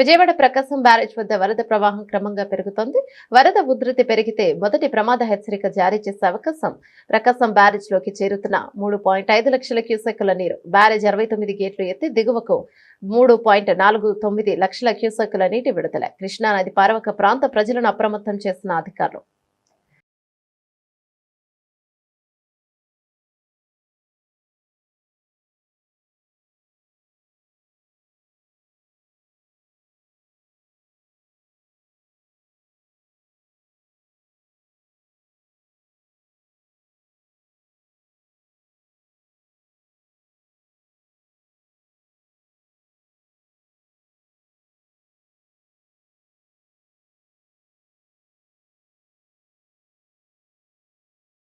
విజయవాడ ప్రకాశం barrage వద్ద వరద ప్రవాహం క్రమంగా పెరుగుతోంది. వరద ఉధృతి పెరిగితే మొదటి ప్రమాద హెచ్చరిక జారీ చేసే అవకాశం ప్రకాశం బ్యారేజ్లోకి చేరుతున్న మూడు పాయింట్ ఐదు లక్షల క్యూసెక్కుల నీరు. బ్యారేజ్ అరవై తొమ్మిది గేట్లు ఎత్తి దిగువకు మూడు పాయింట్ నాలుగు తొమ్మిది లక్షల క్యూసెక్కుల నీటి విడుదల. కృష్ణానది పారవక ప్రాంత ప్రజలను అప్రమత్తం చేసిన అధికారులు.